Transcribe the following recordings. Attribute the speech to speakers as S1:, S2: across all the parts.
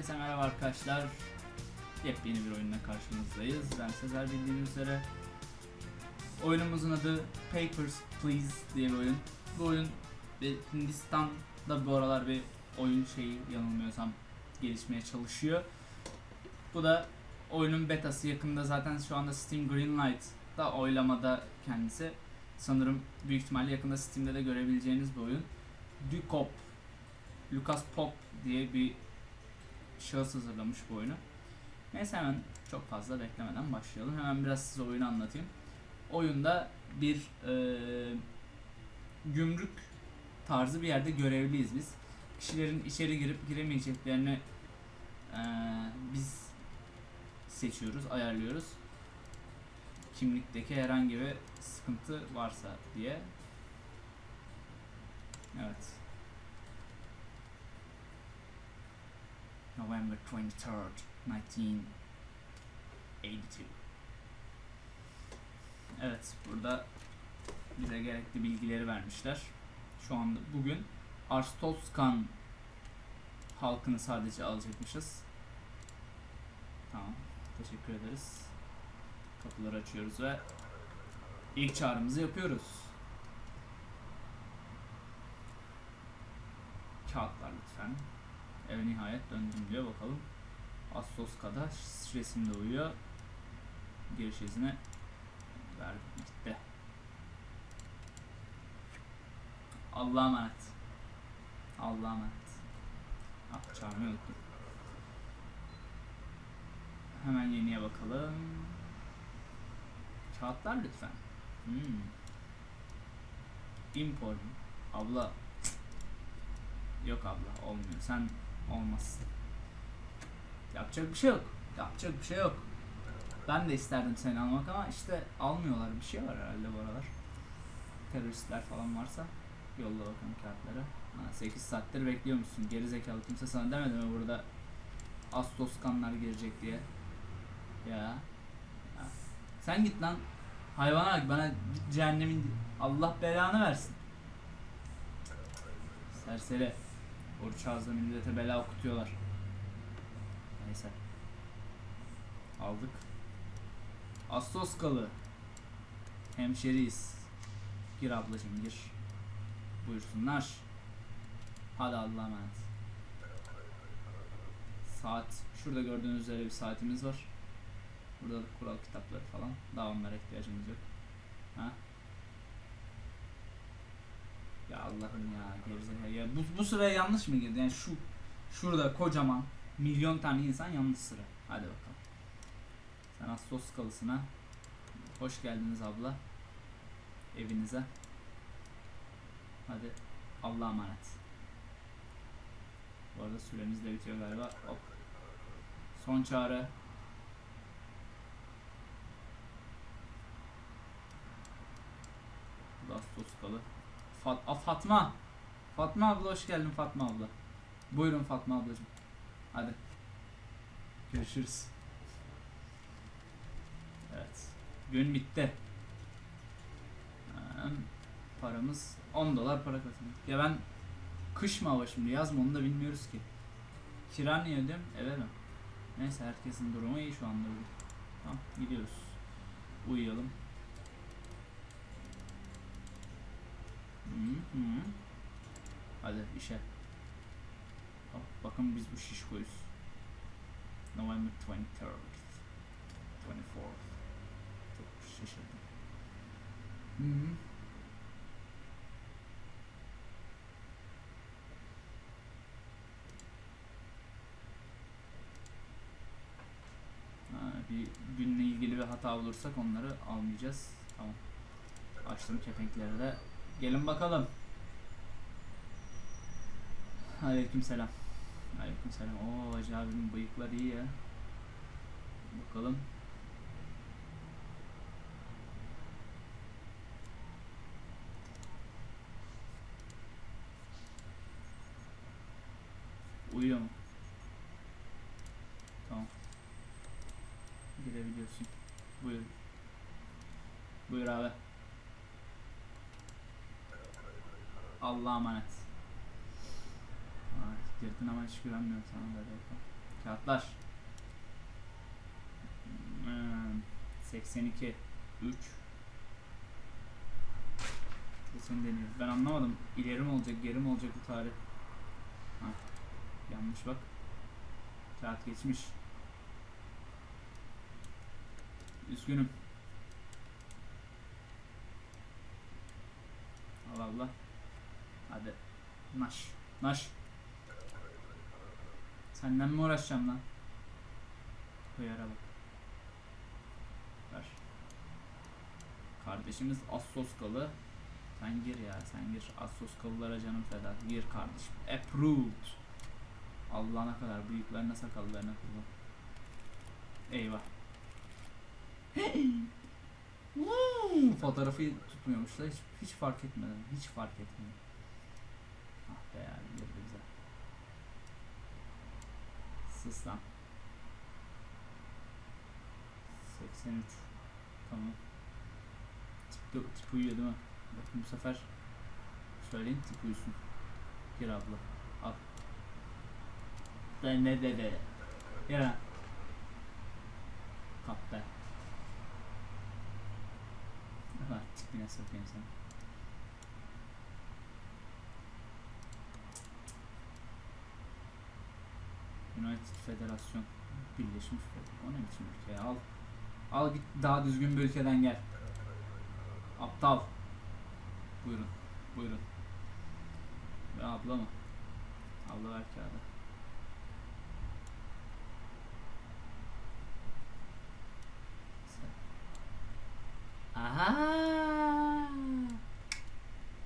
S1: Herkese merhaba arkadaşlar. Yepyeni bir oyunla karşınızdayız. Ben Sezer bildiğiniz üzere. Oyunumuzun adı Papers, Please diye bir oyun. Bu oyun bir Hindistan'da bu aralar bir oyun şeyi yanılmıyorsam gelişmeye çalışıyor. Bu da oyunun betası yakında zaten şu anda Steam Greenlight'da oylamada kendisi. Sanırım büyük ihtimalle yakında Steam'de de görebileceğiniz bir oyun. Dukop, Lucas Pop diye bir şahıs hazırlamış bu oyunu. Neyse hemen çok fazla beklemeden başlayalım. Hemen biraz size oyunu anlatayım. Oyunda bir eee, gümrük tarzı bir yerde görevliyiz biz. Kişilerin içeri girip giremeyeceklerini eee, biz seçiyoruz, ayarlıyoruz. Kimlikteki herhangi bir sıkıntı varsa diye. Evet. November 23rd, 1982. Evet, burada bize gerekli bilgileri vermişler. Şu anda bugün Arstoskan halkını sadece alacakmışız. Tamam, teşekkür ederiz. Kapıları açıyoruz ve ilk çağrımızı yapıyoruz. Kağıtlar lütfen. Eve nihayet döndüm diyor bakalım. Assoska'da stresimde uyuyor. Giriş izni verdim gitti. Allah'a emanet. Allah'a emanet. Ah çağırmayı unuttum. Hemen yeniye bakalım. Kağıtlar lütfen. Hmm. Import. Abla Yok abla olmuyor. Sen olmazsın. Yapacak bir şey yok. Yapacak bir şey yok. Ben de isterdim seni almak ama işte almıyorlar. Bir şey var herhalde bu aralar. Teröristler falan varsa yolla bakalım kağıtları. Ha, 8 saattir bekliyormuşsun. Geri zekalı kimse sana demedi mi burada Astoskanlar girecek diye. Ya. ya. Sen git lan. Hayvana bak bana cehennemin Allah belanı versin. Serseri. Oruç ağzına millete bela okutuyorlar. Neyse. Aldık. Astoskalı. Hemşeriyiz. Gir ablacım gir. Buyursunlar. Hadi Allah'a emanet. Saat. Şurada gördüğünüz üzere bir saatimiz var. Burada da kural kitapları falan. Daha onlara ihtiyacımız yok. Ha? Ya Allah'ım ya gerizekalı. Ya bu, bu sıraya yanlış mı girdi? Yani şu şurada kocaman milyon tane insan yanlış sıra. Hadi bakalım. Sen Astos kalısına. Hoş geldiniz abla. Evinize. Hadi Allah'a emanet. Bu arada süremiz de bitiyor galiba. Hop. Son çağrı. Astos kalı. Fat Fatma. Fatma abla hoş geldin Fatma abla. Buyurun Fatma ablacığım. Hadi. Görüşürüz. Evet. Gün bitti. Paramız 10 dolar para kazandık. Ya ben kış mı hava şimdi yaz mı onu da bilmiyoruz ki. Kira niye ödüyorum? Eve? Neyse herkesin durumu iyi şu anda. Tamam gidiyoruz. Uyuyalım. Hı hı. Hadi işe. Hop, bakın biz bu şişkoyuz. November 23rd. 24th. Çok şaşırdım. Hı hı. Ha, bir günle ilgili bir hata olursak onları almayacağız. Tamam. Açtım kepenkleri de. Gelin bakalım. Aleyküm selam. Aleyküm selam. Oo Hacı abimin bıyıkları iyi ya. Bakalım. Uyuyor mu? Tamam. Girebiliyorsun. Buyur. Buyur abi. Allah'a emanet. Ay, girdin ama hiç güvenmiyorum sana böyle. Kağıtlar. Hmm, 82 3 Kesin deniyoruz. Ben anlamadım. İleri mi olacak, geri mi olacak bu tarih? Ha, yanlış bak. Kağıt geçmiş. Üzgünüm. Allah Allah. Hadi. Naş. Naş. Senden mi uğraşacağım lan? Hıyara bak. Ver. Kardeşimiz Assoskalı. Sen gir ya sen gir. Assoskalılara canım feda. Gir kardeşim. Approved. Allah'ına kadar bıyıklarına sakallarına kurban. Eyvah. Fotoğrafı tutmuyormuşlar. Hiç, hiç fark etmedim. Hiç fark etmedim. Ah be ya girdi bize. Sus lan. 83. Tamam. Tip, de- tip uyuyor değil mi? Bakın bu sefer söyleyin tip uyusun. Gir abla. Al. Ben ne dedi? Gir ha. Kap be. Ulan tipine sokayım seni. United Federasyon Birleşmiş Federasyon. O ne biçim ülke ya? Al. Al git daha düzgün bir ülkeden gel. Aptal. Buyurun. Buyurun. Ve abla mı? Abla ver kağıdı. Aha!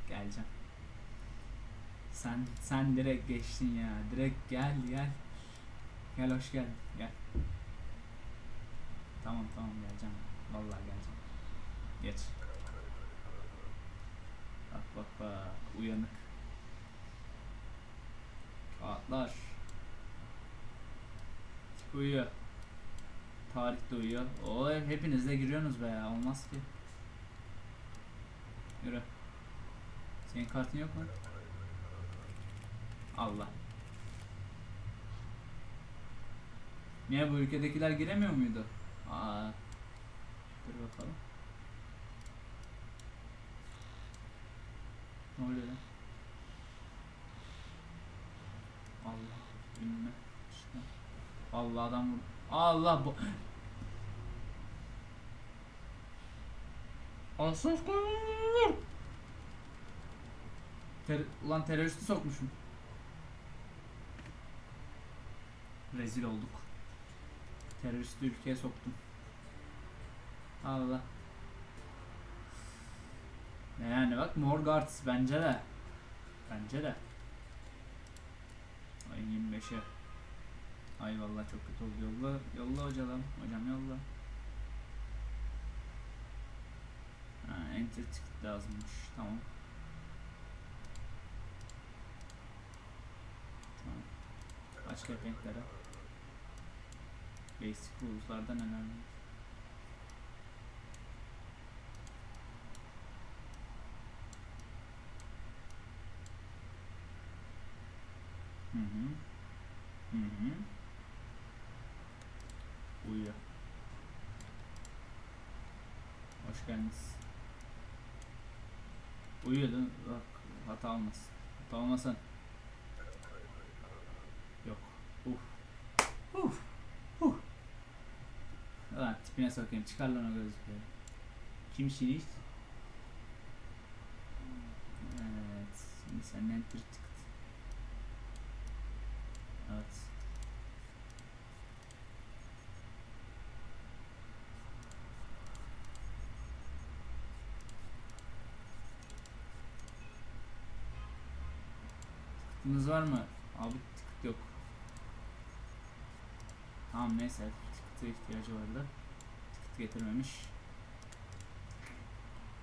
S1: Geleceğim. Sen sen direkt geçtin ya. Direkt gel gel. Gel hoş geldin. Gel. Tamam tamam geleceğim. Vallahi geleceğim. Geç. Bak bak bak. Uyanık. Kağıtlar. Uyuyor. Tarih de uyuyor. O hepiniz de giriyorsunuz be. Olmaz ki. Yürü. Senin kartın yok mu? Allah. Niye bu ülkedekiler giremiyor muydu? Aa. Dur bakalım. Ne oluyor lan? Allah. Ünlü. İşte. Allah adam vur. Allah bu. Asıl Ter Ulan teröristi sokmuşum. Rezil olduk. Teröristi ülkeye soktum. Allah. Ne yani bak Morgarts bence de. Bence de. Ay 25'e. Ay vallahi çok kötü oldu. Yolla, yolla hocam. Hocam yolla. Ha, enter ticket lazımmış. Tamam. Tamam. Başka renklere. Basic rules'larda neler var? Hı hı. Hı hı. Uyuyor. Hoş geldiniz. Uyuyor? Bak hata olmasın. Hata olmasın. Yok. Uf. Uf. Uf. Lan tipine sokayım. Çıkar lan o gözlükleri. Kim şiriş? Evet. Şimdi senden enter tıktı. Evet. Tıkıtınız var mı? Abi tıkıt yok. Tamam neyse tıkıta ihtiyacı vardı. Getirmemiş.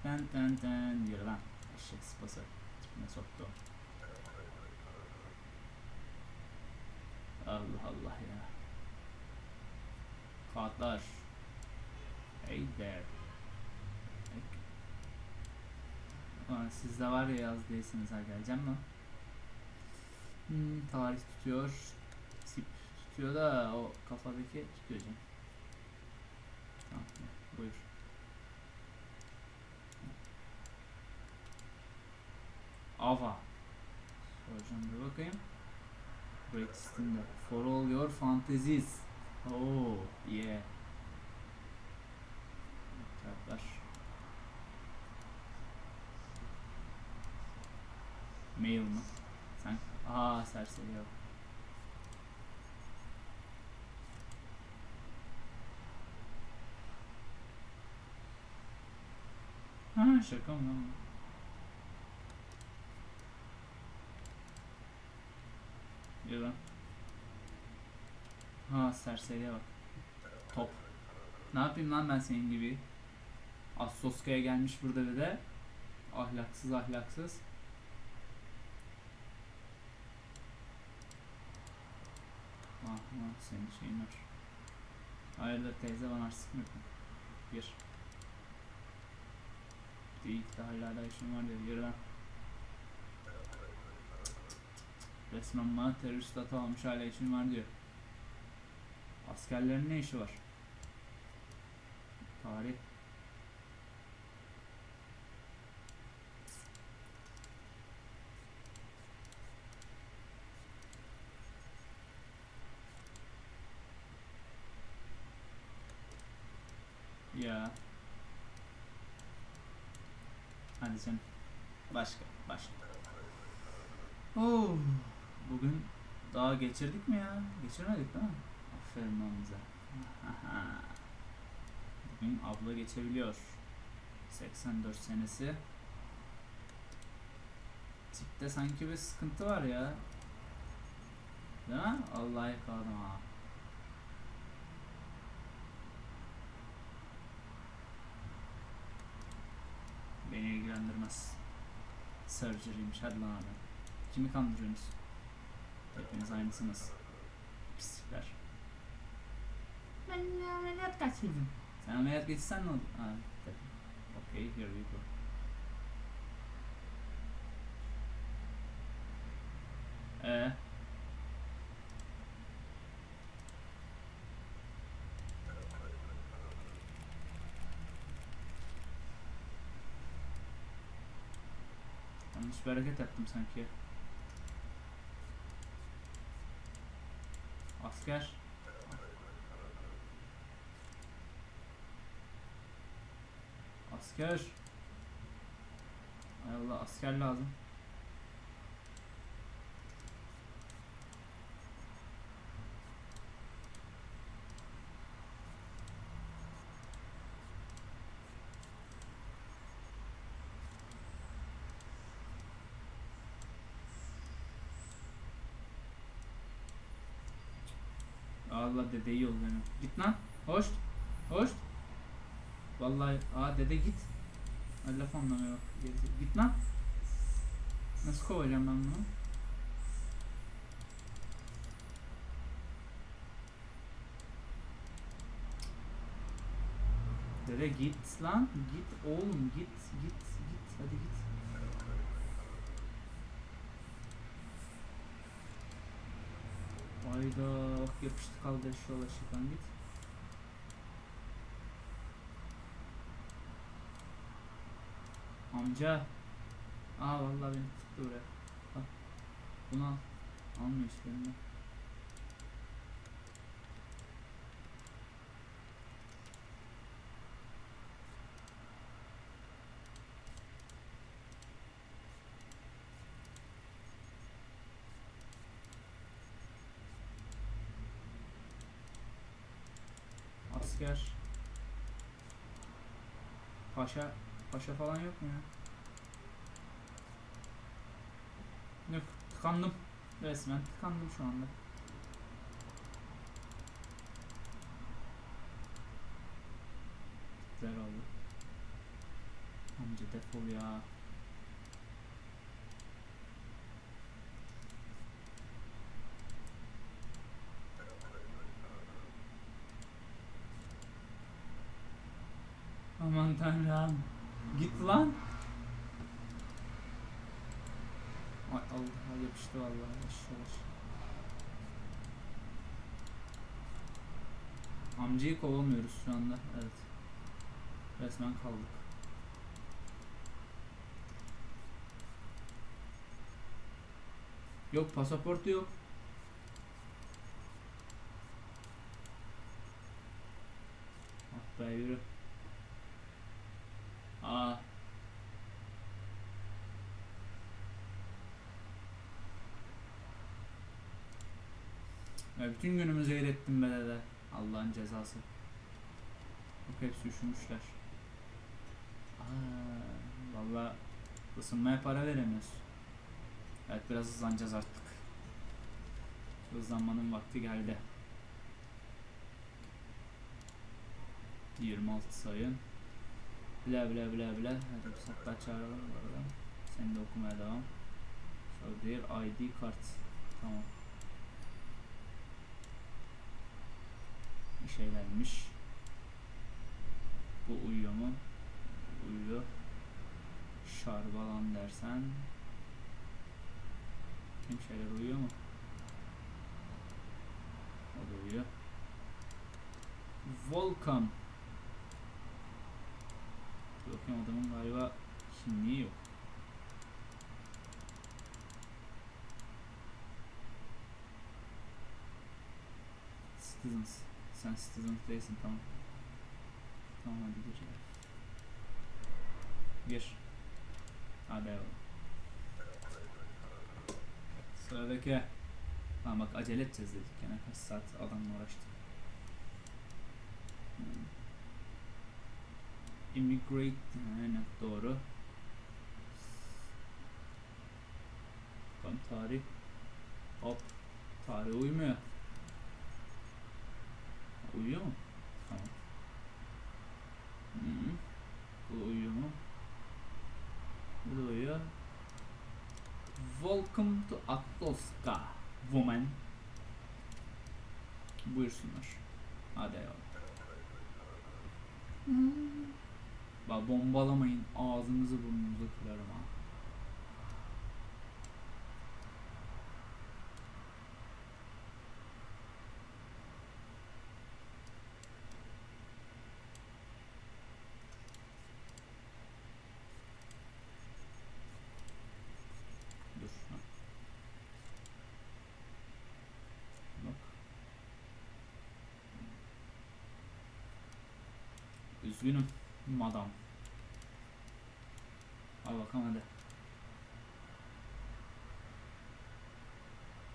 S1: Ten ten ten diyor lan. Eşek sıpası. Tipine soktu. Allah Allah ya. Kağıtlar. Hey there. Ulan siz de var ya yaz değilsiniz ha geleceğim lan. Hmm, tarih tutuyor. Tip çıkıyor da o kafadaki çıkıyor canım. Tamam buyur. Ava. Soracağım bir bakayım. Steam'de. For all your fantasies. Oh yeah. Kitaplar. Mail mı? Sen aa serseri yok. Ha şaka mı lan? Yürü lan. Ha serseriye bak. Top. Ne yapayım lan ben senin gibi? Assoska'ya gelmiş burada bir de. Ahlaksız ahlaksız. Ah ah senin şeyin var. Hayırdır teyze bana arsık mı hala da işim var. Yürü lan. Resmen bana terörist atı almış hala işim var diyor. Askerlerin ne işi var? Tarih. Ya. Hadi sen. Başka, başka. Oh, bugün daha geçirdik mi ya? Geçirmedik değil mi? Aferin lan bize. Bugün abla geçebiliyor. 84 senesi. Tipte sanki bir sıkıntı var ya. Değil mi? Allah'a yakaladım ha. Beni ilgilendirmez. Surgery'miş hadi lan adam. Kimi kandırıyorsunuz? Hepiniz aynısınız. Pislikler. Ben ameliyat kaçırdım. Sen ameliyat geçirsen ne olur? Ha, tabii. Okay, here we go. Ee, bir hareket yaptım sanki. Asker. Asker. Ay Allah asker lazım. Allah dede iyi ol benim. Git lan. Hoş. Hoş. Vallahi aa dede git. Ay laf anlamıyor. Git lan. Nasıl kovacağım ben bunu? Dede git lan. Git oğlum git git git hadi git. Hayda bak yapıştı kaldı şu ulaşıktan git. Amca. Aa vallahi beni tuttu buraya. Al. Bunu al. Almıyor işte elimden. Asker. Paşa. Paşa falan yok mu ya? Yok. Tıkandım. Resmen tıkandım şu anda. Güzel oldu. Amca defol ya. Tanrım. Git lan. Ay Allah yapıştı vallahi yavaş yavaş. Amcayı kovamıyoruz şu anda. Evet. Resmen kaldık. Yok pasaportu yok. Ah be yürü. Aa. Ya bütün günümüzü eğlettim be dede. Allah'ın cezası. Bak hepsi üşümüşler. Aa, valla ısınmaya para veremiyoruz. Evet biraz hızlanacağız artık. Hızlanmanın vakti geldi. 26 sayın. Bla bla bla. Hadi biz hatta çağıralım bu arada. Sen de okumaya devam. So their ID kart. Tamam. Bir şey gelmiş. Bu uyuyor mu? Uyuyor. Şarbalan dersen. Kim şeyler uyuyor mu? O da uyuyor. Volkan. Bakayım adamın galiba kimliği yok. Citizens. Sen citizens değilsin tamam. Tamam hadi gir. Gir. Hadi eyvallah. Sıradaki. Tamam bak acele edeceğiz dedik gene kaç saat adamla uğraştık. Hmm. Immigrate aynen doğru. Tam tarih. Hop. Tarih uymuyor. Uyuyor mu? Tamam. Hmm. Bu uyuyor mu? Bu da uyuyor. Welcome to Atloska Woman. Buyursunlar. Hadi eyvallah. Bak bombalamayın ağzınızı burnunuzu kırarım ha. Dur. Ha. Bak. Üzgünüm madam. Al bakalım hadi.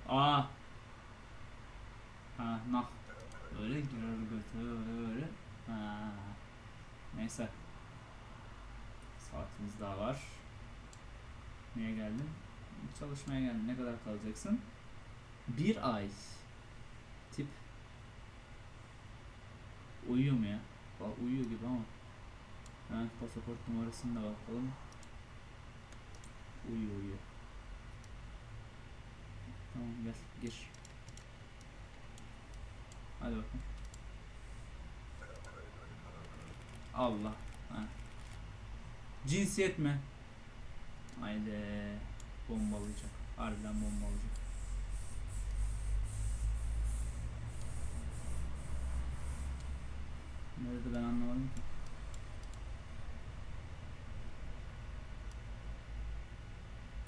S1: Aa. Ha nah. Öyle girer götü öyle öyle. Ha. Neyse. Saatimiz daha var. Niye geldin? Çalışmaya geldin. Ne kadar kalacaksın? Bir ay. Tip. Uyuyor mu ya? Uyuyor gibi ama. Hemen pasaport numarasını da bakalım. Uyuyor uyuyor. Tamam gel gir. Hadi bakalım. Allah. Ha. Cinsiyet mi? Haydi. Bombalayacak. Harbiden bombalayacak. Nerede ben anlamadım ki.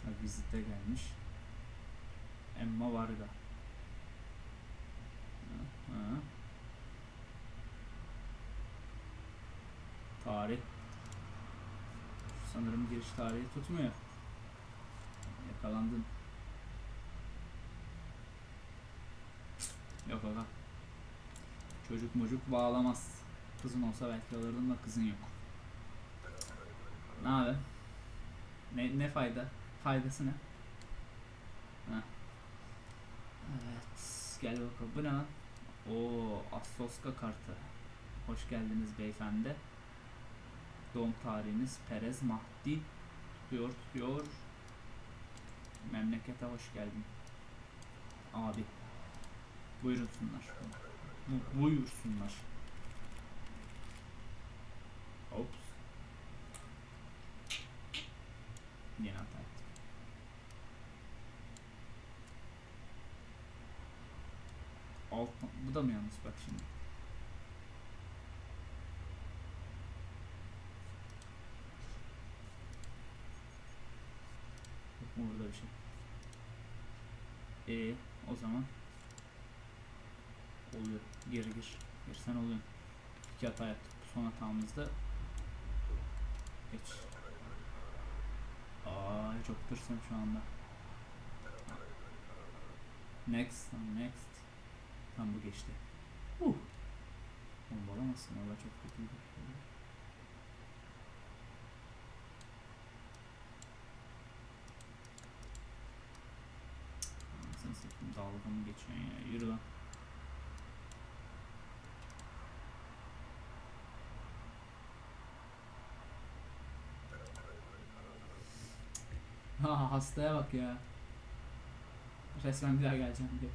S1: Ha, vizite gelmiş. Emma Varga. Ha. Tarih. Sanırım giriş tarihi tutmuyor. Yakalandın. Yok aga. Çocuk mucuk bağlamaz. Kızın olsa belki alırdın da kızın yok. Ne abi? Ne, ne fayda? Faydası ne? Ha. Evet. Gel bakalım. Bu ne lan? Oo, Asloska kartı. Hoş geldiniz beyefendi. Doğum tarihiniz Perez Mahdi. Tutuyor, tutuyor. Memlekete hoş geldin. Abi. Buyursunlar. Bu, buyursunlar. Oops. Niye hata ettim? Alt, bu da mı yanlış bak şimdi. Yok mu burada bir şey? E o zaman oluyor. Geri gir. Gir sen oluyor. İki hata yaptık. Son hatamızda geç. Aa çok tırsın şu anda. Next, next. Tam bu geçti. Uh. Oğlum alamazsın valla çok kötüydü. Sen sıktım dalga mı geçiyorsun ya yürü lan. Ha hastaya bak ya. Resmen bir daha geleceğim diye.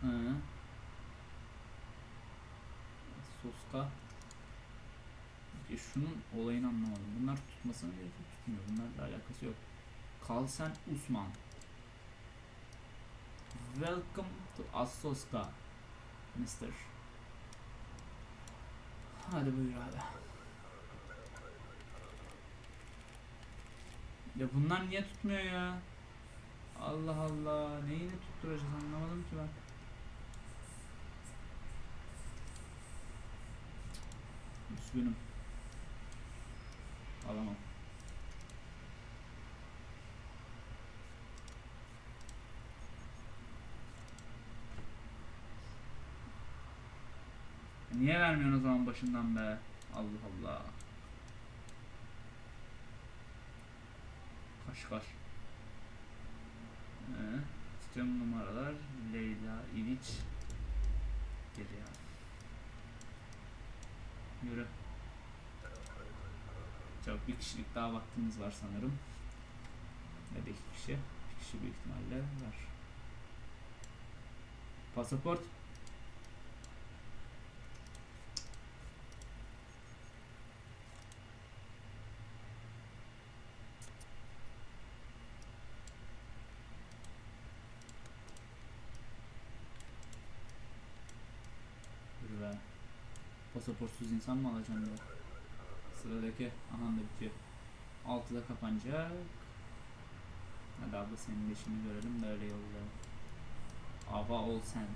S1: Hı. Soska. Ya şunun olayını anlamadım. Bunlar tutmasına gerek tutmuyor. Bunlarla alakası yok. Kalsen Usman. Welcome to Asoska. Mister. Hadi buyur abi. Ya bunlar niye tutmuyor ya? Allah Allah. Neyini tutturacağız anlamadım ki ben. Üzgünüm. Alamam. Niye vermiyorsun o zaman başından be? Allah Allah. Kaş kaş. Ee, istiyorum numaralar. Leyla İliç. Geri ya. Yürü. Çok bir kişilik daha vaktimiz var sanırım. Ya da kişi. Bir kişi büyük ihtimalle var. Pasaport. Yürü be. Pasaportsuz insan mı alacağım ya? Sıradaki aha da bitiyor. Altıda kapanacak. Hadi abla senin de işini görelim de öyle yollayalım. Ava ol sen.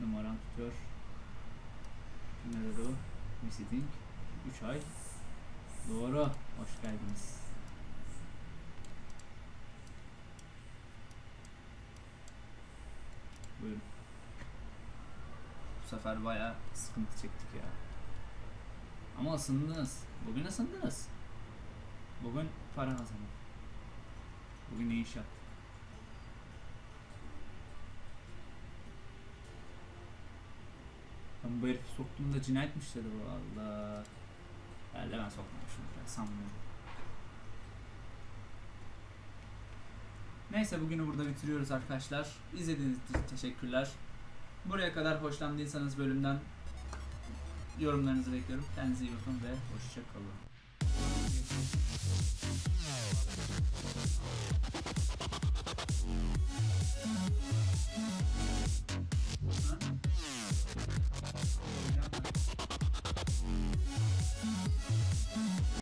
S1: Numaran tutuyor. Nerede o? Visiting. 3 ay. Doğru. Hoş geldiniz. Buyurun. Sefer bayağı sıkıntı çektik ya. Ama ısındınız. Bugün ısındınız. Bugün para kazanın. Bugün ne iş yaptık? Ben bu herifi soktuğumda cinayetmiş dedi bu Allah. Herhalde ben sokmamışım. Ben sanmıyorum. Neyse bugünü burada bitiriyoruz arkadaşlar. İzlediğiniz için teşekkürler. Buraya kadar hoşlandıysanız bölümden yorumlarınızı bekliyorum. Kendinize iyi bakın ve hoşça kalın.